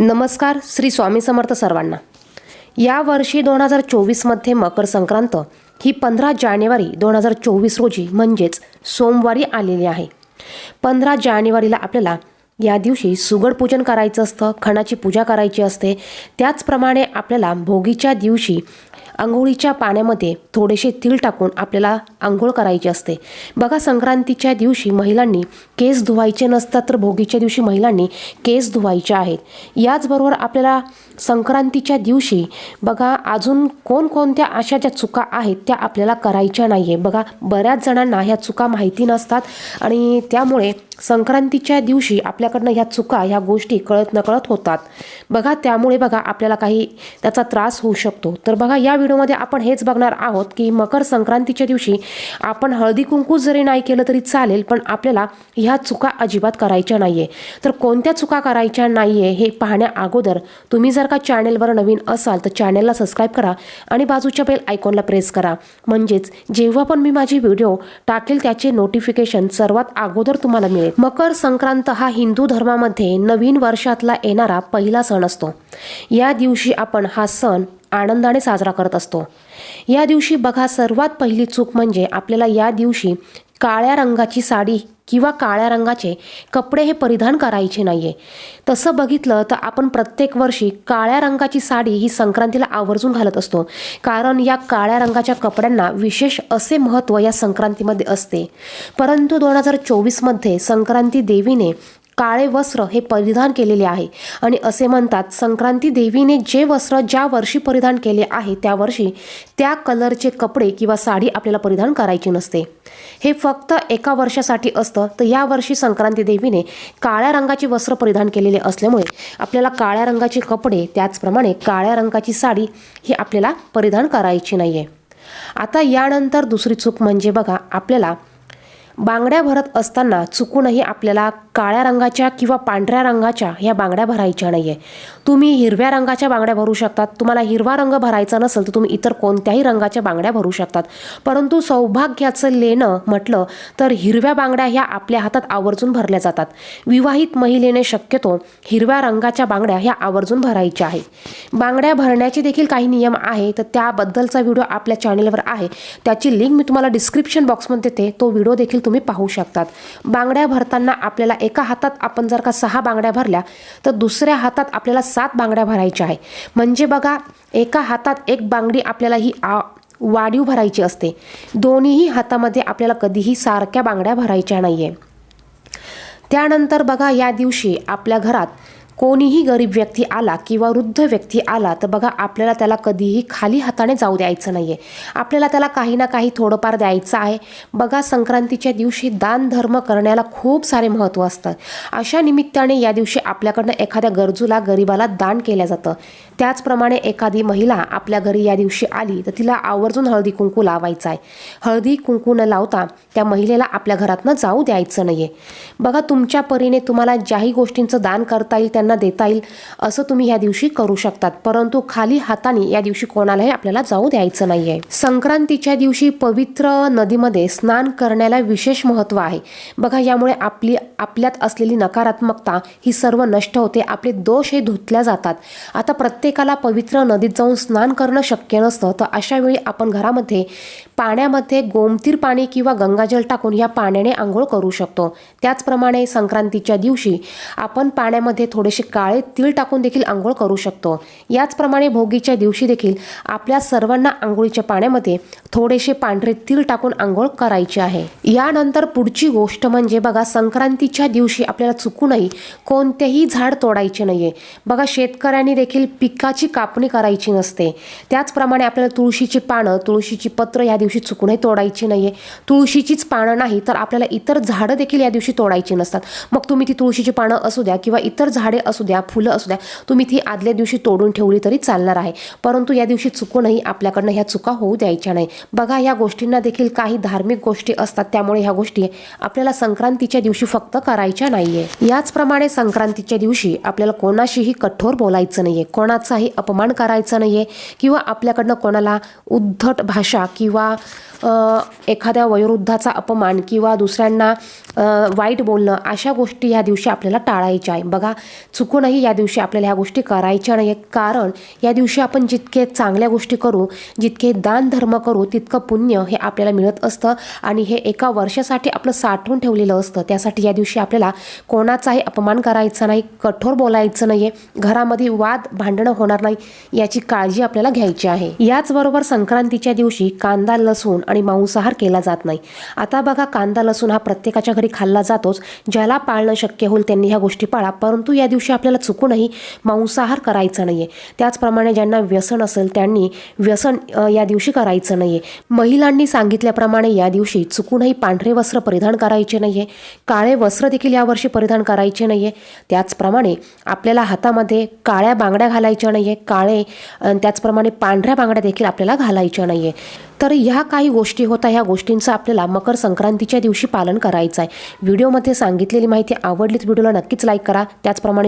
नमस्कार श्री स्वामी समर्थ सर्वांना. या वर्षी दोन हजार चोवीसमध्ये मकर संक्रांत ही पंधरा जानेवारी दोन हजार चोवीस रोजी म्हणजेच सोमवारी आलेली आहे. पंधरा जानेवारीला आपल्याला या दिवशी सुगड पूजन करायचं असतं खणाची पूजा करायची असते. त्याचप्रमाणे आपल्याला भोगीच्या दिवशी आंघोळीच्या पाण्यामध्ये थोडेसे तीळ टाकून आपल्याला आंघोळ करायची असते. बघा संक्रांतीच्या दिवशी महिलांनी केस धुवायचे नसतात तर भोगीच्या दिवशी महिलांनी केस धुवायचे आहेत. याचबरोबर आपल्याला संक्रांतीच्या दिवशी बघा अजून कोणकोणत्या अशा ज्या चुका आहेत त्या आपल्याला करायच्या नाही आहे बघा बऱ्याच जणांना ह्या चुका माहिती नसतात आणि त्यामुळे संक्रांतीच्या दिवशी आपल्याकडनं ह्या चुका ह्या गोष्टी कळत नकळत होतात. बघा त्यामुळे बघा आपल्याला काही त्याचा त्रास होऊ शकतो. तर बघा या व्हिडिओमध्ये आपण हेच बघणार आहोत की मकर संक्रांतीच्या दिवशी आपण हळदी कुंकू जरी नाही केलं तरी चालेल पण आपल्याला ह्या चुका अजिबात करायच्या नाही आहे तर कोणत्या चुका करायच्या नाही आहे हे पाहण्या अगोदर तुम्ही जर का चॅनेलवर नवीन असाल तर चॅनेलला सबस्क्राईब करा आणि बाजूच्या बेल आयकॉनला प्रेस करा. म्हणजेच जेव्हा पण मी माझी व्हिडिओ टाकेल त्याचे नोटिफिकेशन सर्वात अगोदर तुम्हाला मिळेल. मकर संक्रांत हा हिंदू धर्मामध्ये नवीन वर्षातला येणारा पहिला सण असतो. या दिवशी आपण हा सण आनंदाने साजरा करत असतो. या दिवशी बघा सर्वात पहिली चूक म्हणजे आपल्याला या दिवशी काळ्या रंगाची साडी किंवा काळ्या रंगाचे कपडे हे परिधान करायचे नाही आहे तसं बघितलं तर आपण प्रत्येक वर्षी काळ्या रंगाची साडी ही संक्रांतीला आवर्जून घालत असतो. कारण या काळ्या रंगाच्या कपड्यांना विशेष असे महत्त्व या संक्रांतीमध्ये असते. परंतु दोन हजार चोवीसमध्ये संक्रांती देवीने काळे वस्त्र हे परिधान केलेले आहे. आणि असे म्हणतात संक्रांती देवीने जे वस्त्र ज्या वर्षी परिधान केले आहे त्या वर्षी त्या कलरचे कपडे किंवा साडी आपल्याला परिधान करायची नसते. हे फक्त एका वर्षासाठी असतं. तर या वर्षी संक्रांती देवीने काळ्या रंगाचे वस्त्र परिधान केलेले असल्यामुळे आपल्याला काळ्या रंगाचे कपडे त्याचप्रमाणे काळ्या रंगाची साडी ही आपल्याला परिधान करायची नाही आहे आता यानंतर दुसरी चूक म्हणजे बघा आपल्याला बांगड्या भरत असताना चुकूनही आपल्याला काळ्या रंगाच्या किंवा पांढऱ्या रंगाच्या ह्या बांगड्या भरायच्या नाही आहे तुम्ही हिरव्या रंगाच्या बांगड्या भरू शकतात. तुम्हाला हिरवा रंग भरायचा नसेल तर तुम्ही इतर कोणत्याही रंगाच्या बांगड्या भरू शकतात. परंतु सौभाग्याचं लेणं म्हटलं तर हिरव्या बांगड्या ह्या आपल्या हातात आवर्जून भरल्या जातात. विवाहित महिलेने शक्यतो हिरव्या रंगाच्या बांगड्या ह्या आवर्जून भरायच्या आहे. बांगड्या भरण्याचे देखील काही नियम आहे तर त्याबद्दलचा व्हिडिओ आपल्या चॅनेलवर आहे. त्याची लिंक मी तुम्हाला डिस्क्रिप्शन बॉक्समध्ये देते. तो व्हिडिओ देखील तुम्ही पाहू शकतात. बांगड्या भरताना आपल्याला एका हातात आपण जर का सहा बांगड्या भरल्या तर दुसऱ्या हातात आपल्याला सात बांगड्या भरायच्या आहे म्हणजे बघा एका हातात एक बांगडी आपल्याला ही आ वाढीव भरायची असते. दोन्हीही हातामध्ये आपल्याला कधीही सारख्या बांगड्या भरायच्या नाही आहे त्यानंतर बघा या दिवशी आपल्या घरात कोणीही गरीब व्यक्ती आला किंवा वृद्ध व्यक्ती आला तर बघा आपल्याला त्याला कधीही खाली हाताने जाऊ द्यायचं नाही आहे आपल्याला त्याला काही ना काही थोडंफार द्यायचं आहे. बघा संक्रांतीच्या दिवशी दानधर्म करण्याला खूप सारे महत्त्व असतं. अशा निमित्ताने या दिवशी आपल्याकडनं एखाद्या गरजूला गरिबाला दान केलं जातं. त्याचप्रमाणे एखादी महिला आपल्या घरी या दिवशी आली तर तिला आवर्जून हळदी कुंकू लावायचा आहे. हळदी कुंकू न लावता त्या महिलेला आपल्या घरातनं जाऊ द्यायचं नाही आहे बघा तुमच्या परीने तुम्हाला ज्याही गोष्टींचं दान करता येईल त्यांना देता येईल असं तुम्ही या दिवशी करू शकतात. परंतु खाली हाताने या दिवशी कोणालाही आपल्याला जाऊ द्यायचं नाही आहे संक्रांतीच्या दिवशी पवित्र नदीमध्ये स्नान करण्याला विशेष महत्त्व आहे. बघा यामुळे आपली आपल्यात असलेली नकारात्मकता ही सर्व नष्ट होते. आपले दोष हे धुतल्या जातात. आता प्रत्येकाला पवित्र नदीत जाऊन स्नान करणं शक्य नसतं तर अशा वेळी आपण घरामध्ये पाण्यामध्ये गोमतीर पाणी किंवा गंगाजल टाकून या पाण्याने आंघोळ करू शकतो. त्याचप्रमाणे संक्रांतीच्या दिवशी आपण पाण्यामध्ये थोडेसे काळे तीळ टाकून देखील आंघोळ करू शकतो. याचप्रमाणे भोगीच्या दिवशी देखील आपल्या सर्वांना आंघोळीच्या पाण्यामध्ये थोडेसे पांढरे तीळ टाकून आंघोळ करायची आहे. यानंतर पुढची गोष्ट म्हणजे बघा संक्रांतीच्या दिवशी आपल्याला चुकूनही कोणतेही झाड तोडायचे नाहीये. बघा शेतकऱ्यांनी देखील पिकाची कापणी करायची नसते. त्याचप्रमाणे आपल्याला तुळशीची पानं तुळशीची पत्र या दिवशी चुकूनही तोडायची नाहीये. तुळशीचीच पानं नाही तर आपल्याला इतर झाडं देखील या दिवशी तोडायची नसतात. मग तुम्ही ती तुळशीची पानं असू द्या किंवा इतर झाडे असू द्या फुलं असू द्या तुम्ही ती आदल्या दिवशी तोडून ठेवली तरी चालणार आहे. परंतु या दिवशी चुकूनही आपल्याकडनं ह्या चुका होऊ द्यायच्या नाही. बघा ह्या गोष्टींना देखील काही धार्मिक गोष्टी असतात त्यामुळे ह्या गोष्टी आपल्याला संक्रांतीच्या दिवशी फक्त करायच्या नाहीये. याचप्रमाणे संक्रांतीच्या दिवशी आपल्याला कोणाशीही कठोर बोलायचं नाहीये कोणाचाही अपमान करायचा नाहीये किंवा आपल्याकडनं कोणाला उद्धट भाषा किंवा एखाद्या वयोवृद्धाचा अपमान किंवा दुसऱ्यांना वाईट बोलणं अशा गोष्टी ह्या दिवशी आपल्याला टाळायच्या आहे. बघा चुकूनही या दिवशी आपल्याला ह्या गोष्टी करायच्या नाही आहेत कारण या दिवशी आपण जितके चांगल्या गोष्टी करू जितके दान धर्म करू तितकं पुण्य हे आपल्याला मिळत असतं. आणि हे एका वर्षासाठी आपलं साठवून ठेवलेलं असतं. त्यासाठी या दिवशी आपल्याला कोणाचाही अपमान करायचा नाही कठोर बोलायचं नाही आहे घरामध्ये वाद भांडणं होणार नाही याची काळजी आपल्याला घ्यायची आहे. याचबरोबर संक्रांतीच्या दिवशी कांदा लसूण आणि मांसाहार केला जात नाही. आता बघा कांदा लसूण हा प्रत्येकाच्या घरी खाल्ला जातोच. ज्याला पाळणं शक्य होईल त्यांनी ह्या गोष्टी पाळा. परंतु या दिवशी आपल्याला चुकूनही मांसाहार करायचा नाही आहे त्याचप्रमाणे ज्यांना व्यसन असेल त्यांनी व्यसन या दिवशी करायचं नाही आहे महिलांनी सांगितल्याप्रमाणे या दिवशी चुकूनही पांढरे वस्त्र परिधान करायचे नाही आहे काळे वस्त्र देखील यावर्षी परिधान करायचे नाही आहे त्याचप्रमाणे आपल्याला हातामध्ये काळ्या बांगड्या घालायच्या नाही आहे काळे त्याचप्रमाणे पांढऱ्या बांगड्या देखील आपल्याला घालायच्या नाही आहे तर ह्या काही गोष्टी होता ह्या गोष्टींचं आपल्याला मकर संक्रांतीच्या दिवशी पालन करायचं आहे व्हिडिओमध्ये सांगितलेली माहिती आवडलीच व्हिडिओला नक्कीच लाईक करा. त्याचप्रमाणे